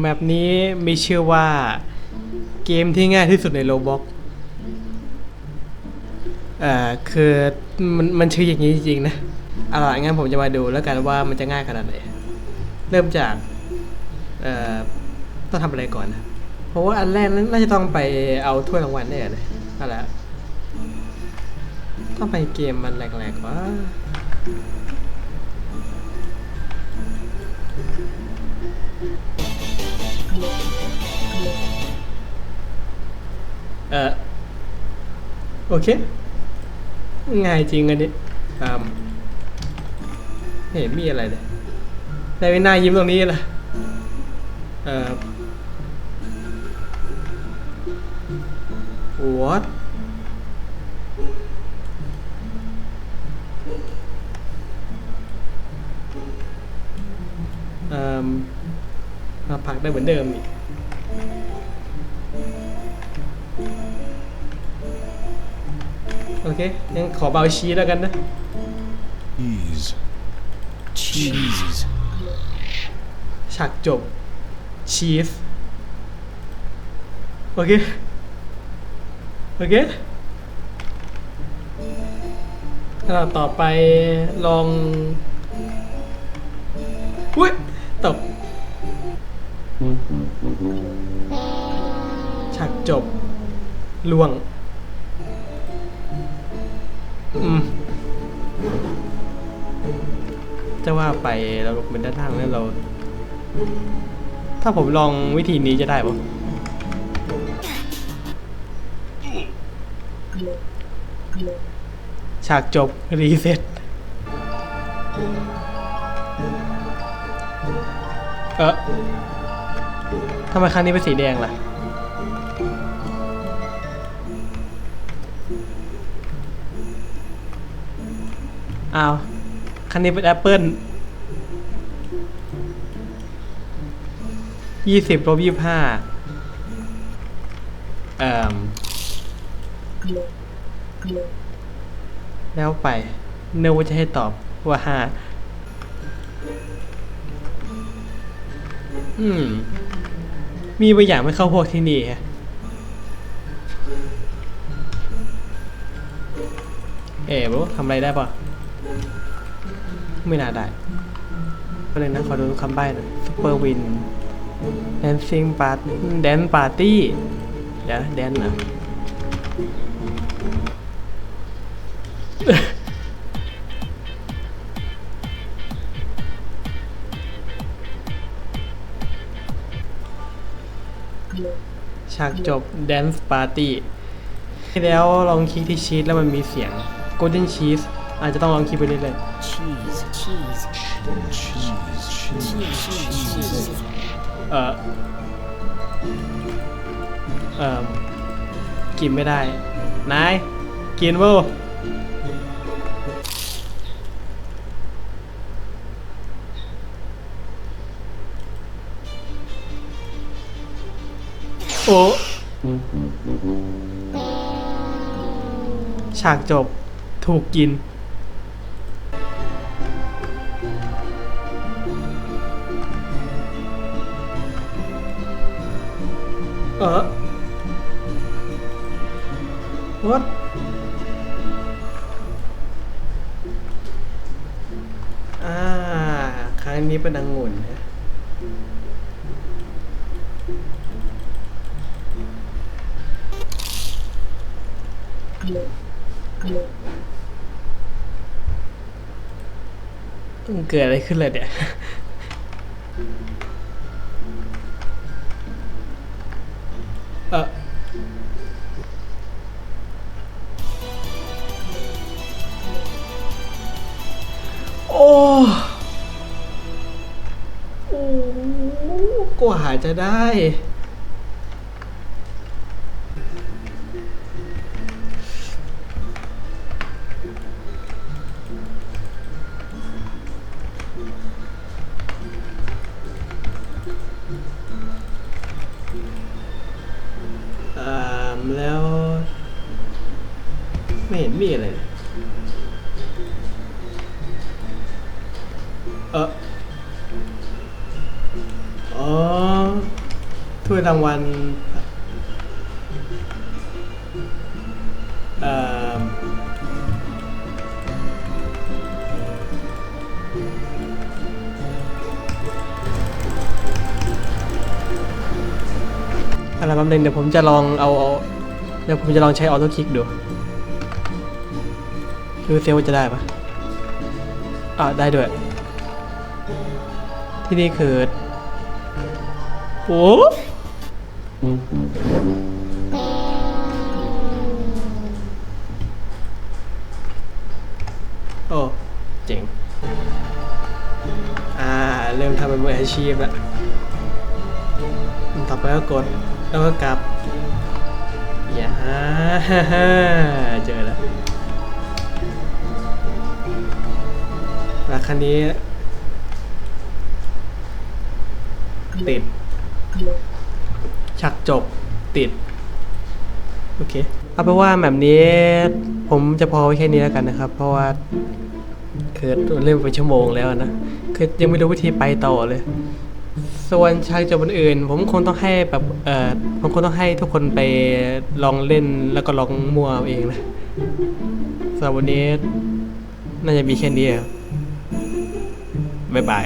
แมปนี้มีชื่อว่าเกมที่ง่ายที่สุดในโลบ็อกเอ่อคือมันมันชื่ออย่างนี้จริงๆนะเอาล่ะงั้นผมจะมาดูแล้วกันว่ามันจะง่ายขนาดไหน เริ่มจาก เอ่อ ต้องทำอะไรก่อนนะ เพราะว่าอันแรกนั้นน่าจะต้องไปเอาถ้วยรางวัลแน่เลยเอาละต้องไปเกมมันแหลกๆวะ โอเค ง่ายจริงอันนี้ตามเห็นมีอะไรเลยได้ไปหน้ายิ้มตรงนี้ล่ะเอ่อ what เอ่อมาผักได้เหมือนเดิมอีก โอเคยังขอเบาชีแล้วกันนะ Cheese. Cheese. ฉากจบชีสโอเค โอเคอ่าต่อไปลอง อุ้ยตกฉากจบล่วงอืม จะว่าไปเราลงเป็นด้านล่างแล้วเรา ถ้าผมลองวิธีนี้จะได้ปะฉากจบ รีเซ็ตเออทำไมครั้งนี้เป็นสีแดงล่ะ อ้าวคันนี้เป็นแอปเปิลยี่สิบลบยี่ห้าเอ่อแล้วไปเนื้อว่าจะให้ตอบว่าห้าอืม มีบางอย่างไม่เข้าพวกที่นี่ฮะเอ๋บทำอะไรได้ปะ ไม่น่าได้ ก็เลยนะขอดูคำใบ้หน่อยซูเปอร์วินแดนซิ่งปาร์ตี้แดนปาร์ตี้เดี๋ยวแดนนะฉากจบ Dance Party แล้วลองคลิกที่ชีสแล้วมันมีเสียง Golden Cheese อาจจะต้องลองคลิกไปเรื่อย cheese, cheese, Cheese. Cheese. cheese, cheese. ๆเอ่อเอ่อกินไม่ได้ นาย กินเว้าโอ้ฉากจบถูกกิน เออ what อ่า ครั้งนี้เป็นองุ่นนะมันเกิดอะไรขึ้นเลยเนี่ย เออโอ้โอ้กว่าจะได้ ไม่เห็นมีอะไรเลยเอออ๋อถ้วยรางวัลเอ่ออะไรแป๊บนึงเดี๋ยวผมจะลองเอาเอาเดี๋ยวผมจะลองใช้ออโต้คลิกดู ดูเซลว่าจะได้ปะอ่าได้ด้วย ที่นี่คือ โอ้โอ้เจ๋ง อ่า เริ่มทำเป็นมืออาชีพแล้วต่อไปก็กด แล้วก็กลับ อย่าฮ่าเจอ คันนี้ ติดฉากจบติด โอเค เอาเป็นว่าแบบนี้ ผมจะพอไว้แค่นี้แล้วกันนะครับ เพราะว่าคือเล่นไปชั่วโมงแล้วนะ คือยังไม่รู้วิธีไปต่อเลย ส่วนฉากจบอื่น ผมคงต้องให้แบบเออผมคงต้องให้ทุกคนไปลองเล่นแล้วก็ลองมั่วเอาเองนะสำหรับวันนี้น่าจะมีแค่นี้ครับ บ๊ายบาย